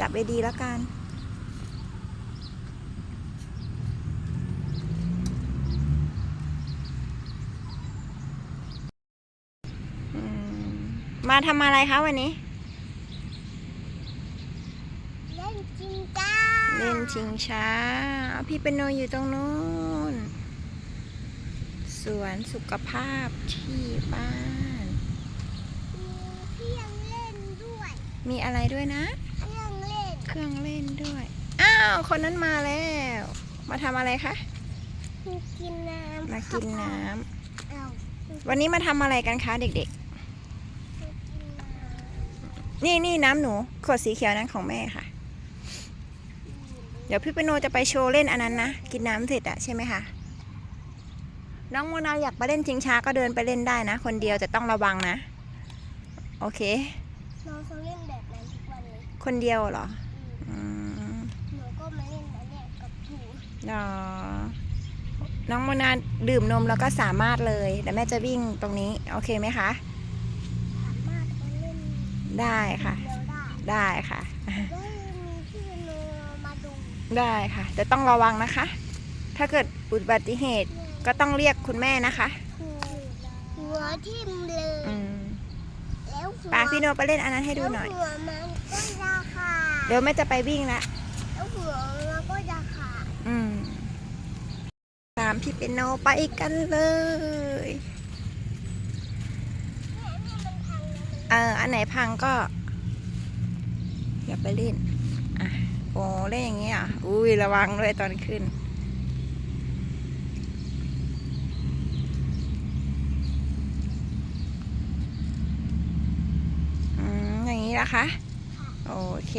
จับไปดีแล้วกันอืมมาทำอะไรคะวันนี้ เล่นจริงจ้า เล่นชิงช้าเอาพี่เป็นโนอยู่ตรงนู้น สวนสุขภาพที่บ้าน มีเครื่องเล่นด้วย มีอะไรด้วยนะ เครื่องเล่นเครื่องเล่นด้วย อ้าว คนนั้นมาแล้ว มาทำอะไรคะมีกินน้ำมากินน้เอาำวันนี้มาทำอะไรกันคะเด็กมีกินน้ๆนี่นี่น้ำหนู ขวดสีเขียวนั้นของแม่ค่ะ เดี๋ยวพี่เป็นโนจะไปโชว์เล่นอันนั้นนะ กินน้ำเสร็จอะใช่ไหมคะ น้องโมนาอยากไปเล่นชิงช้าก็เดินไปเล่นได้นะ คนเดียวแต่ต้องระวังนะ โอเคำน้องเขาเล่นแบบนั้นทุกวันเลย คนเดียวเหรออืม อืม หนูก็มาเล่นอันเนี้ยกับหนู อ๋อน้องโมนาดื่มนมแล้วก็สามารถเลยแต่แม่จะวิ่งตรงนี้ โอเคไหมคะ สามารถไปเล่นได้ค่ะ เดียวได้ได้ค่ะได้มีพี่โนมาดูได้ค่ะ แต่ต้องระวังนะคะ ถ้าเกิดอุบัติเหตุก็ต้องเรียกคุณแม่นะคะหัวทิ่มเลย อืมแล้วหัวปาพี่โนไปเล่นอันนั้นให้ดูหน่อย แล้วหัวมันก็จะขาดเดี๋ยวแม่จะไปวิ่งละ แล้วหัวมันก็จะขาด อืม ตามพี่เป็นโนไปกันเลย เออ อันไหนพังก็ อย่าไปเล่น อะ โอ้เล่นอย่างนี้อะอุ้ยระวังด้วยตอนขึ้นอืมอย่างนี้นะคะ โอเค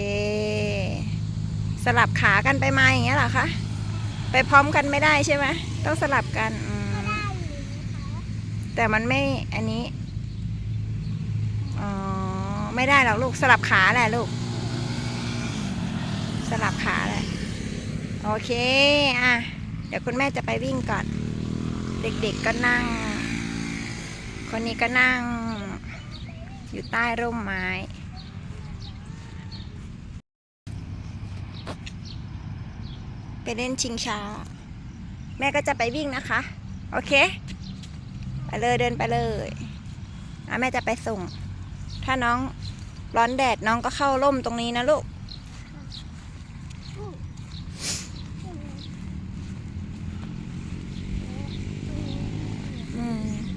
สลับขากันไปมาอย่างเงี้ยเหรอคะ ไปพร้อมกันไม่ได้ใช่ไหมต้องสลับกันแต่มันไม่อันนี้อ๋อไม่ได้หรอกลูกสลับขาแหละลูก สลับขาแหละโอเคอะเดี๋ยวคุณแม่จะไปวิ่งก่อน เด็กๆก็นั่ง คนนี้ก็นั่ง อยู่ใต้ร่มไม้ ไปเล่นชิงช้า แม่ก็จะไปวิ่งนะคะ โอเค ไปเลยเดินไปเลยอะแม่จะไปส่ง ถ้าน้องร้อนแดดน้องก็เข้าร่มตรงนี้นะลูก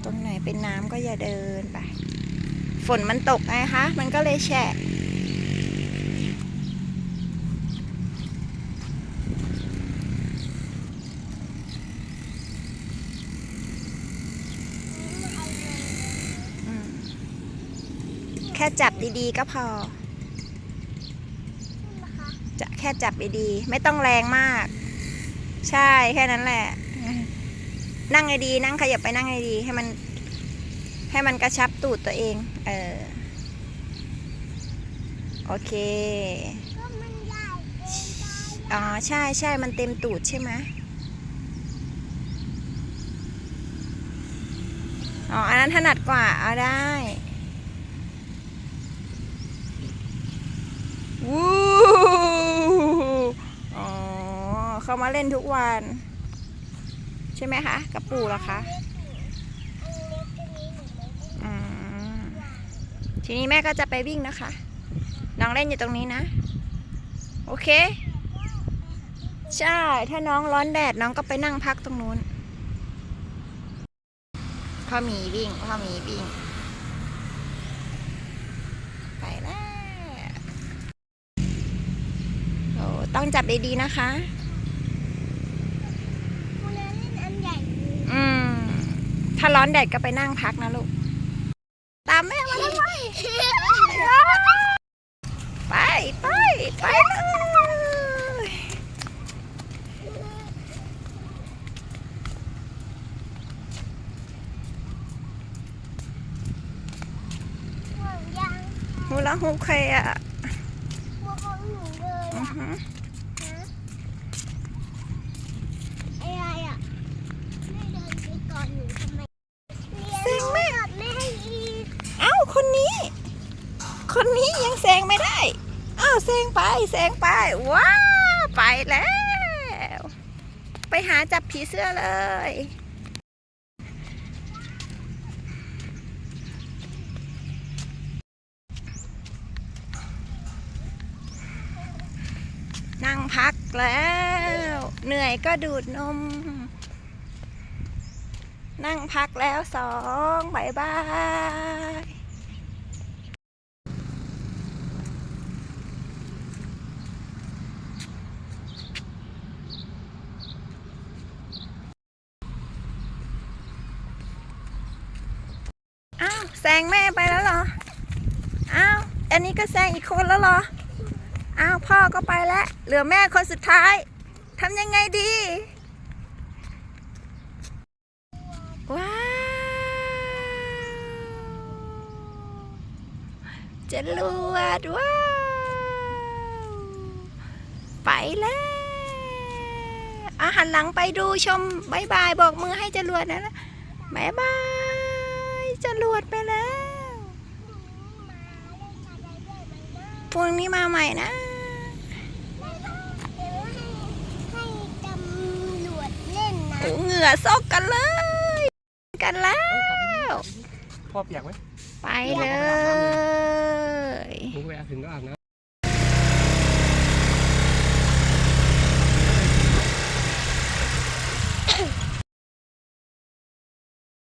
ตรงไหนเป็นน้ำก็อย่าเดินไป ฝนมันตกไงคะ มันก็เลยแฉะ ค่จับดีๆ ก็พอนะคะจะแค่จับดีๆ ไม่ต้องแรงมาก ใช่แค่นั้นแหละ นั่งให้ดีนั่งขยับไปนั่งให้ดีให้มัน ให้มันกระชับตูดตัวเอง เออ โอเคก็มันใหญ่เกินไปอ๋อ ใช่ใช่มันเต็มตูดใช่ไหมอ๋อ อันนั้นถนัดกว่า เอาได้ เขามาเล่นทุกวัน ใช่ไหมคะ กับปู่เหรอคะอทีนี้แม่ก็จะไปวิ่งนะคะ น้องเล่นอยู่ตรงนี้นะ โอเค ใช่ ถ้าน้องร้อนแดดน้องก็ไปนั่งพักตรงนู้น พ่อหมีวิ่ง พ่อหมีวิ่ง ไปแล้ว ต้องจับดีๆนะคะ คุณเล่นอันใหญ่อยู่ อืม ถ้าร้อนแดดก็ไปนั่งพักนะลูก ตามแม่มาทำไมไปไปไปเลยห่วงยางฮูลาฮูปใครอะ หัวของหนูเลย อืออะหือ ฮะอะไรอะแม่เดินไปก่อนหนูทำไมเรียนรู้กับแม่อีก เอ้า คนนี้ คนนี้ ยังแซงไม่ได้ อ้าวเซงไปเซงไป ว้าไปแล้ว ไปหาจับผีเสื้อเลย นั่งพักแล้ว เหนื่อยก็ดูดนม นั่งพักแล้วสองบายบาย แซงแม่ไปแล้วเหรอ อ้าว อันนี้ก็แซงอีกคนแล้วเหรอ อ้าวพ่อก็ไปแล้ว เหลือแม่คนสุดท้าย ทำยังไงดี ว้าวจะรวดว้าว ไปแล้วอาหันหลังไปดูชมบายบาย บอกมือให้จรวดนะนะบายบายจรวด แล้วพรุ่งนี้มาใหม่นะให้ตำรวจเล่นนะโอ้เหงื่อซกกันเลย กันแล้ว พ่อเปียกไหมไปเลยมึงไปถึงก็อาบน้ำ